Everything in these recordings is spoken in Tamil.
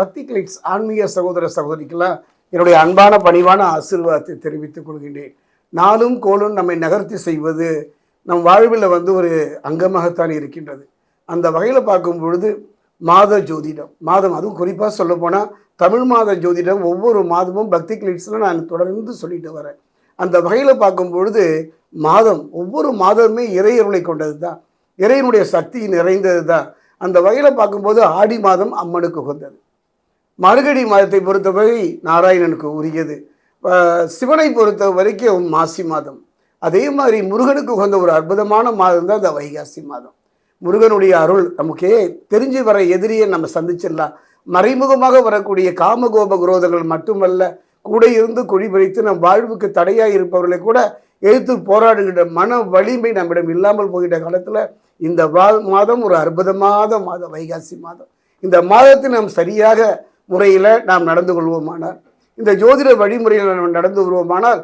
பக்தி கிளிக்ஸ் ஆன்மீக சகோதர சகோதரிக்கெல்லாம் என்னுடைய அன்பான பணிவான ஆசீர்வாதத்தை தெரிவித்துக் கொள்கின்றேன். நாளும் கோலும் நம்மை நகர்த்தி செய்வது நம் வாழ்வில் வந்து ஒரு அங்கமாகத்தான் இருக்கின்றது. அந்த வகையில் பார்க்கும் பொழுது மாத ஜோதிடம் மாதம் அதுவும் குறிப்பாக சொல்ல போனால் தமிழ் மாத ஜோதிடம் ஒவ்வொரு மாதமும் பக்தி கிளிக்ஸில் நான் தொடர்ந்து சொல்லிட்டு வரேன். அந்த வகையில் பார்க்கும் பொழுது மாதம் ஒவ்வொரு மாதமுமே இறையருளை கொண்டது தான் இறையனுடைய சக்தி நிறைந்தது தான் அந்த வகையில் பார்க்கும்போது ஆடி மாதம் அம்மனுக்கு உகந்தது. மறுகடி மாதத்தை பொறுத்தவரை நாராயணனுக்கு உரியது. சிவனை பொறுத்த வரைக்கும் மாசி மாதம். அதே மாதிரி முருகனுக்கு உகந்த ஒரு அற்புதமான மாதம் தான் இந்த வைகாசி மாதம். முருகனுடைய அருள் நமக்கே தெரிஞ்சு வர எதிரியை நம்ம சந்திச்சிடலாம். மறைமுகமாக வரக்கூடிய காமகோப குரோதங்கள் மட்டுமல்ல கூட இருந்து குழி பறித்து நம் வாழ்வுக்கு தடையாக இருப்பவர்களை கூட எதிர்த்து போராடுகின்ற மன வலிமை நம்மிடம் இல்லாமல் போகின்ற காலத்தில் இந்த மாதம் ஒரு அற்புதமான மாதம் வைகாசி மாதம். இந்த மாதத்தை நாம் சரியாக முறையில் நாம் நடந்து கொள்வோமானால் இந்த ஜோதிட வழிமுறையில் நாம் நடந்து வருவோமானால்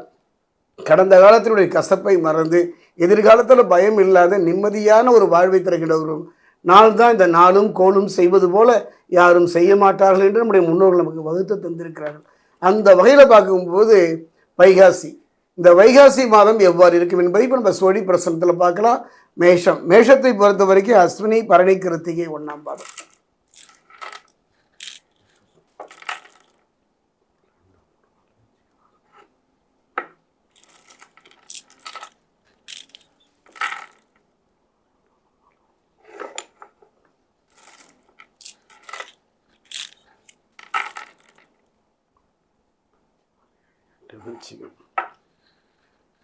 கடந்த காலத்தினுடைய கசப்பை மறந்து எதிர்காலத்தில் பயம் இல்லாத நிம்மதியான ஒரு வாழ்வை தருகின்ற ஒரு நாள் தான் இந்த நாளும் கோலும் செய்வது போல யாரும் செய்ய மாட்டார்கள் என்று நம்முடைய முன்னோர்கள் நமக்கு வகுத்து தந்திருக்கிறார்கள். அந்த வகையில் பார்க்கும்போது வைகாசி. இந்த வைகாசி மாதம் எவ்வாறு இருக்கும் என்பதை இப்போ நம்ம சோழி பிரசனத்தில் பார்க்கலாம். மேஷம். மேஷத்தை பொறுத்த வரைக்கும் அஸ்வினி பரணி கிருத்திகை ஒன்றாம் பாதம்.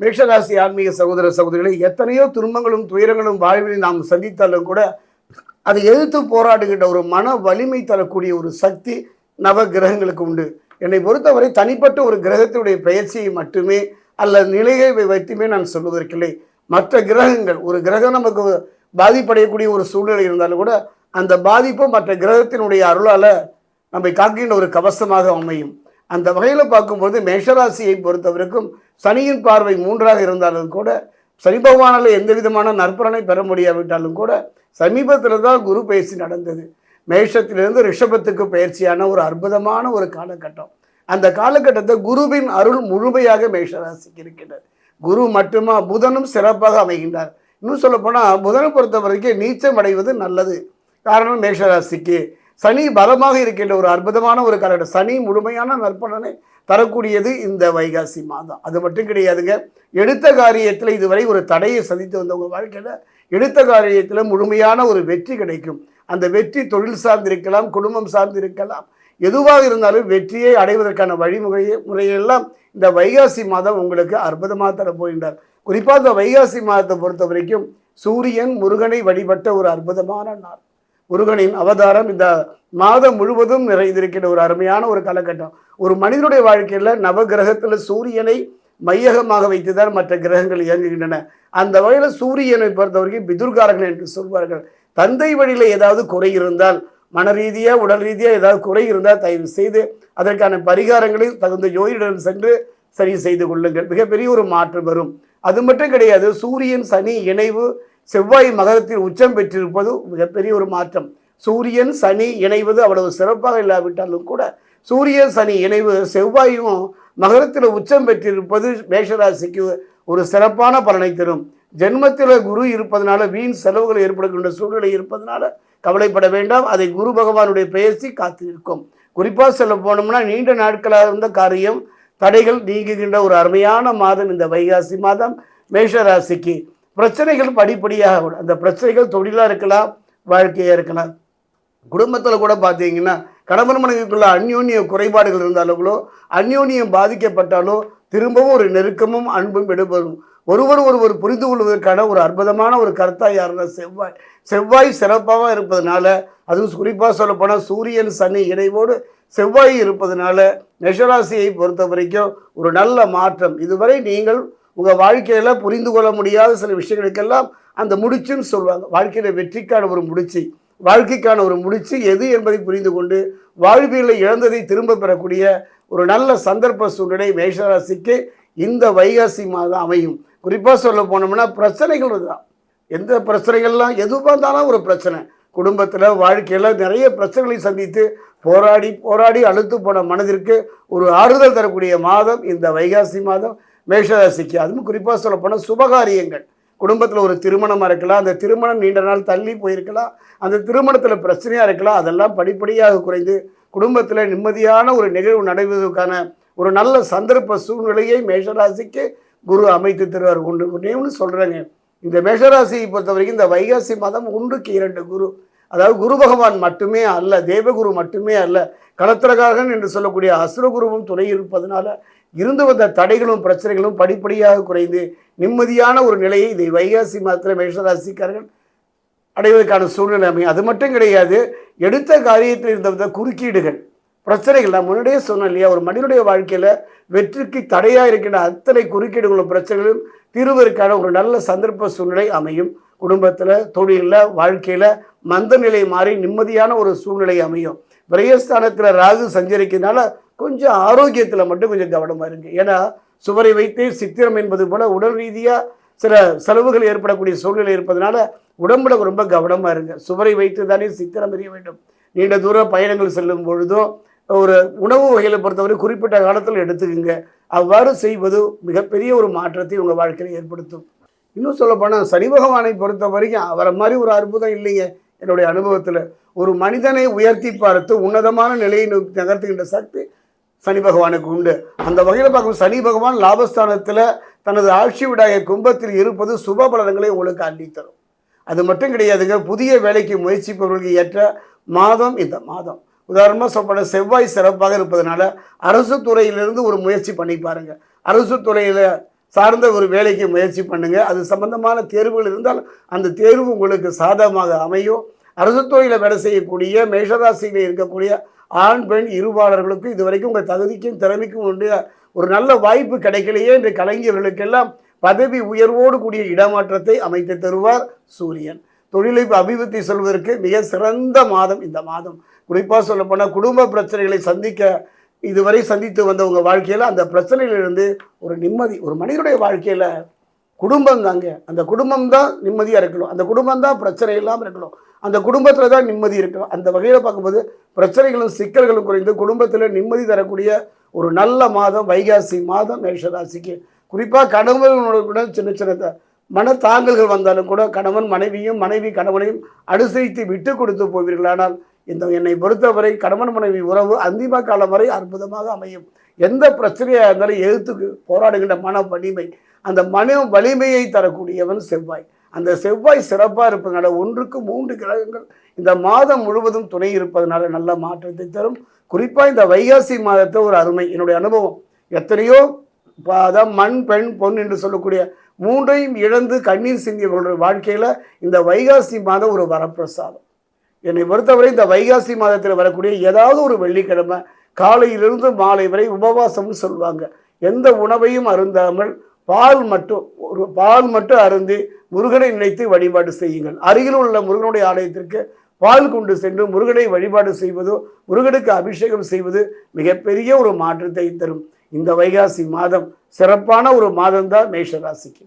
மேஷராசி ஆன்மீக சகோதர சகோதரிகளை எத்தனையோ துன்பங்களும் துயரங்களும் வாழ்வில் நாம் சந்தித்தாலும் கூட அதை எதிர்த்து போராடுகின்ற ஒரு மன வலிமை தரக்கூடிய ஒரு சக்தி நவ கிரகங்களுக்கு உண்டு. என்னை பொறுத்தவரை தனிப்பட்ட ஒரு கிரகத்தினுடைய பெயர்ச்சியை மட்டுமே அல்ல நிலையை வைத்துமே நான் சொல்வதற்கில்லை. மற்ற கிரகங்கள் ஒரு கிரகம் நமக்கு பாதிப்படையக்கூடிய ஒரு சூழ்நிலை இருந்தாலும் கூட அந்த பாதிப்பு மற்ற கிரகத்தினுடைய அருளால் நம்மை காக்கின்ற ஒரு கவசமாக அமையும். அந்த வகையில் பார்க்கும்போது மேஷராசியை பொறுத்தவரைக்கும் சனியின் பார்வை மூன்றாக இருந்தாலும் கூட சனி பகவானால் எந்த விதமான நற்பலனை பெற முடியாவிட்டாலும் கூட சமீபத்தில் தான் குரு பயிற்சி நடந்தது. மேஷத்திலிருந்து ரிஷபத்துக்கு பயிற்சியான ஒரு அற்புதமான ஒரு காலகட்டம். அந்த காலகட்டத்தை குருவின் அருள் முழுமையாக மேஷராசிக்கு இருக்கின்றது. குரு மட்டுமா புதனும் சிறப்பாக அமைகின்றார். இன்னும் சொல்லப்போனால் புதனை பொறுத்த வரைக்கும் நீச்சம் அடைவது நல்லது. காரணம் மேஷராசிக்கு. சனி பலமாக இருக்கின்ற ஒரு அற்புதமான ஒரு காலகட்டம் சனி முழுமையான நற்பலனை தரக்கூடியது இந்த வைகாசி மாதம். அது மட்டும் கிடையாதுங்க. எடுத்த காரியத்தில் இதுவரை ஒரு தடையை சந்தித்து வந்தவங்க வாழ்க்கையில் எடுத்த காரியத்தில் முழுமையான ஒரு வெற்றி கிடைக்கும். அந்த வெற்றி தொழில் சார்ந்திருக்கலாம் குடும்பம் சார்ந்திருக்கலாம். எதுவாக இருந்தாலும் வெற்றியை அடைவதற்கான வழிமுறையை முறையெல்லாம் இந்த வைகாசி மாதம் உங்களுக்கு அற்புதமாக தரப்போகின்றார் குறிப்பாக இந்த வைகாசி மாதத்தை பொறுத்த வரைக்கும் சூரியன் முருகனை வழிபட்ட ஒரு அற்புதமான நாள். முருகனின் அவதாரம் இந்த மாதம் முழுவதும் நிறைந்திருக்கிற ஒரு அருமையான ஒரு காலகட்டம். ஒரு மனிதனுடைய வாழ்க்கையில் நவகிரகத்தில் சூரியனை மையகமாக வைத்துதான் மற்ற கிரகங்கள் இயங்குகின்றன. அந்த வகையில் சூரியனை பொறுத்தவரைக்கும் பிதுர்காரர்கள் என்று சொல்வார்கள். தந்தை வழியில் ஏதாவது குறை இருந்தால் மன ரீதியாக உடல் ரீதியாக ஏதாவது குறை இருந்தால் தயவு செய்து அதற்கான பரிகாரங்களை தகுந்த ஜோதிடம் சென்று சரி செய்து கொள்ளுங்கள். மிகப்பெரிய ஒரு மாற்றம் வரும். அது மட்டும் கிடையாது சூரியன் சனி இணைவு செவ்வாய் மகரத்தில் உச்சம் பெற்றிருப்பது மிகப்பெரிய ஒரு மாற்றம். சூரியன் சனி இணைவது அவ்வளவு சிறப்பாக இல்லாவிட்டாலும் கூட சூரியன் சனி இணைவு செவ்வாயும் மகரத்தில் உச்சம் பெற்றிருப்பது மேஷராசிக்கு ஒரு சிறப்பான பலனை தரும். ஜென்மத்தில் குரு இருப்பதனால வீண் செலவுகள் ஏற்படுகின்ற சூழ்நிலை இருப்பதனால கவலைப்பட வேண்டாம். அதை குரு பகவானுடைய பெயர்ச்சி காத்து நிற்கும். குறிப்பாக சொல்ல போனோம்னா நீண்ட நாட்களாக இருந்த காரியம் தடைகள் நீங்குகின்ற ஒரு அருமையான மாதம் இந்த வைகாசி மாதம் மேஷராசிக்கு. பிரச்சனைகள் படிப்படியாக அந்த பிரச்சனைகள் தொழிலாக இருக்கலாம் வாழ்க்கையாக இருக்கலாம். குடும்பத்தில் கூட பார்த்தீங்கன்னா கணவன் மனைவிக்குள்ள அந்யோன்ய குறைபாடுகள் இருந்தாலுங்களோ அந்யோன்யம் பாதிக்கப்பட்டாலோ திரும்பவும் ஒரு நெருக்கமும் அன்பும் எடுப்பதும் ஒருவர் ஒருவர் புரிந்து கொள்வதற்கான ஒரு அற்புதமான ஒரு கருத்தாக யாருன்னா செவ்வாய். செவ்வாய் சிறப்பாக இருப்பதனால அதுவும் குறிப்பாக சொல்லப்போனால் சூரியன் சனி இணைவோடு செவ்வாய் இருப்பதனால மேஷராசியை பொறுத்த வரைக்கும் ஒரு நல்ல மாற்றம். இதுவரை நீங்கள் உங்கள் வாழ்க்கையில் புரிந்து கொள்ள முடியாத சில விஷயங்களுக்கெல்லாம் அந்த முடிச்சுன்னு சொல்லுவாங்க. வாழ்க்கையில் வெற்றிக்கான ஒரு முடிச்சு வாழ்க்கைக்கான ஒரு முடிச்சு எது என்பதை புரிந்து கொண்டு வாழ்வியலை இழந்ததை திரும்ப பெறக்கூடிய ஒரு நல்ல சந்தர்ப்ப சூழ்நிலை மேஷராசிக்கு இந்த வைகாசி மாதம் அமையும். குறிப்பாக சொல்ல போனோம்னா பிரச்சனைகள் தான். எந்த பிரச்சனைகள்லாம் எதுவாக இருந்தாலும் ஒரு பிரச்சனை. குடும்பத்தில் வாழ்க்கையில் நிறைய பிரச்சனைகளை சந்தித்து போராடி போராடி அழுத்து போன மனதிற்கு ஒரு ஆறுதல் தரக்கூடிய மாதம் இந்த வைகாசி மாதம். மேஷராசிக்கு அதுவும் குறிப்பாக சொல்லப்போனால் சுபகாரியங்கள். குடும்பத்தில் ஒரு திருமணமாக இருக்கலாம் அந்த திருமணம் நீண்ட நாள் தள்ளி போயிருக்கலாம் அந்த திருமணத்தில் பிரச்சனையாக இருக்கலாம் அதெல்லாம் படிப்படியாக குறைந்து குடும்பத்தில் நிம்மதியான ஒரு நிகழ்வு நடைபெறுவதற்கான ஒரு நல்ல சந்தர்ப்ப சூழ்நிலையை மேஷராசிக்கு குரு அமைத்து தருவார். ஒன்று ஒன்றே ஒன்று சொல்கிறேங்க இந்த மேஷராசியை பொறுத்த வரைக்கும் இந்த வைகாசி மாதம் ஒன்றுக்கு இரண்டு குரு. அதாவது குரு பகவான் மட்டுமே அல்ல தேவகுரு மட்டுமே அல்ல. களத்திரகாரன் என்று சொல்லக்கூடிய அசுரகுருவும் துணை இருப்பதனால இருந்து வந்த தடைகளும் பிரச்சனைகளும் படிப்படியாக குறைந்து நிம்மதியான ஒரு நிலையை இதை வைகாசி மாதத்தில் மேஷராசிக்காரர்கள் அடைவதற்கான சூழ்நிலை அமையும். அது மட்டும் கிடையாது எடுத்த காரியத்தில் இருந்த வித குறுக்கீடுகள் பிரச்சனைகள் நான் முன்னாடியே சொன்னேன் இல்லையா ஒரு மனிதனுடைய வாழ்க்கையில் வெற்றிக்கு தடையாக இருக்கின்ற அத்தனை குறுக்கீடுகளும் பிரச்சனைகளும் தீர்வதற்கான ஒரு நல்ல சந்தர்ப்ப சூழ்நிலை அமையும். குடும்பத்தில் தொழிலில் வாழ்க்கையில் மந்த நிலை மாறி நிம்மதியான ஒரு சூழ்நிலை அமையும். விரயஸ்தானத்தில் ராகு சஞ்சரிக்கிறதுனால கொஞ்சம் ஆரோக்கியத்தில் மட்டும் கொஞ்சம் கவனமாக இருங்க. ஏன்னா சுவரை வைத்தே சித்திரம் என்பது போல உடல் ரீதியாக சில செலவுகள் ஏற்படக்கூடிய சூழ்நிலை இருப்பதனால உடம்புல ரொம்ப கவனமாக இருங்க. சுவரை வைத்து தானே சித்திரம் எறிய வேண்டும். நீண்ட தூர பயணங்கள் செல்லும் பொழுதும் ஒரு உணவு வகையில் பொறுத்தவரை குறிப்பிட்ட காலத்தில் எடுத்துக்கோங்க. அவ்வாறு செய்வது மிகப்பெரிய ஒரு மாற்றத்தை உங்கள் வாழ்க்கையில் ஏற்படுத்தும். இன்னும் சொல்லப்போனால் சனி பகவானை பொறுத்த வரைக்கும் அவரை மாதிரி ஒரு அற்புதம் இல்லைங்க என்னுடைய அனுபவத்தில். ஒரு மனிதனை உயர்த்தி பார்த்து உன்னதமான நிலையை நோக்கி நகர்த்துகின்ற சக்தி சனி பகவானுக்கு உண்டு. அந்த வகையில் பார்க்கும் சனி பகவான் லாபஸ்தானத்தில் தனது ஆட்சி விடாய கும்பத்தில் இருப்பது சுப பலன்களை உங்களுக்கு அள்ளித்தரும் அது மட்டும் கிடையாதுங்க புதிய வேலைக்கு முயற்சிப்பவர்களுக்கு ஏற்ற மாதம் இந்த மாதம். உதாரணமாக சொல்லப்பட செவ்வாய் சிறப்பாக இருப்பதனால அரசு துறையிலிருந்து ஒரு முயற்சி பண்ணி பாருங்கள் அரசு துறையில் சார்ந்த ஒரு வேலைக்கு முயற்சி பண்ணுங்கள் அது சம்பந்தமான தேர்வுகள் இருந்தால் அந்த தேர்வு உங்களுக்கு சாதகமாக அமையும். அரசு துறையில் வேலை செய்யக்கூடிய மேஷராசியில் இருக்கக்கூடிய ஆண் பெண் இருபாளர்களுக்கும் இதுவரைக்கும் உங்கள் தகுதிக்கும் திறமைக்கும் உண்டு ஒரு நல்ல வாய்ப்பு கிடைக்கலையே என்று கலைஞர்களுக்கெல்லாம் பதவி உயர்வோடு கூடிய இடமாற்றத்தை அமைத்து தருவார் சூரியன். தொழிலை அபிவிருத்தி செல்வதற்கு மிக சிறந்த மாதம் இந்த மாதம். குறிப்பாக சொல்லப்போனால் குடும்ப பிரச்சனைகளை சந்திக்க இதுவரை சந்தித்து வந்த உங்கள் வாழ்க்கையில் அந்த பிரச்சனையிலிருந்து ஒரு நிம்மதி ஒரு மனிதனுடைய வாழ்க்கையில் குடும்பம் தாங்க. அந்த குடும்பம் தான் நிம்மதியாக இருக்கணும். அந்த குடும்பம் தான் பிரச்சனை இல்லாமல் இருக்கணும். அந்த குடும்பத்தில் தான் நிம்மதி இருக்கும். அந்த வகையில் பார்க்கும்போது பிரச்சனைகளும் சிக்கல்களும் குறைந்து குடும்பத்தில் நிம்மதி தரக்கூடிய ஒரு நல்ல மாதம் வைகாசி மாதம் மேஷராசிக்கு. குறிப்பாக கணவனோட கூட சின்ன சின்ன மன தாங்கல்கள் வந்தாலும் கூட கணவன் மனைவியும் மனைவி கணவனையும் அனுசரித்து விட்டு கொடுத்து போவீர்களானால் இந்த என்னை பொறுத்தவரை கணவன் மனைவி உறவு அந்திம காலம் வரை அற்புதமாக அமையும். எந்த பிரச்சனையாக இருந்தாலும் எழுத்துக்கு போராடுகின்ற மன வலிமை அந்த மன வலிமையை தரக்கூடியவன் செவ்வாய். அந்த செவ்வாய் சிறப்பாக இருப்பதனால ஒன்றுக்கு மூன்று கிரகங்கள் இந்த மாதம் முழுவதும் துணை இருப்பதனால நல்ல மாற்றத்தை தரும். குறிப்பாக இந்த வைகாசி மாதத்தை ஒரு அருமை. என்னுடைய அனுபவம். எத்தனையோ அதான் மண் பெண் பொன் என்று சொல்லக்கூடிய மூன்றையும் இழந்து கண்ணீர் சிந்தியவர்களுடைய வாழ்க்கையில் இந்த வைகாசி மாதம் ஒரு வரப்பிரசாதம். என்னை பொறுத்தவரை இந்த வைகாசி மாதத்தில் வரக்கூடிய ஏதாவது ஒரு வெள்ளிக்கிழமை காலையிலிருந்து மாலை வரை உபவாசம்னு சொல்லுவாங்க. எந்த உணவையும் அருந்தாமல் பால் மட்டும் ஒரு பால் மட்டும் அருந்தி முருகனை நினைத்து வழிபாடு செய்யுங்கள். அருகில் உள்ள முருகனுடைய ஆலயத்திற்கு பால் கொண்டு சென்று முருகனை வழிபாடு செய்வதோ முருகனுக்கு அபிஷேகம் செய்வது மிகப்பெரிய ஒரு மாற்றத்தை தரும். இந்த வைகாசி மாதம் சிறப்பான ஒரு மாதம்தான் மேஷராசிக்கு.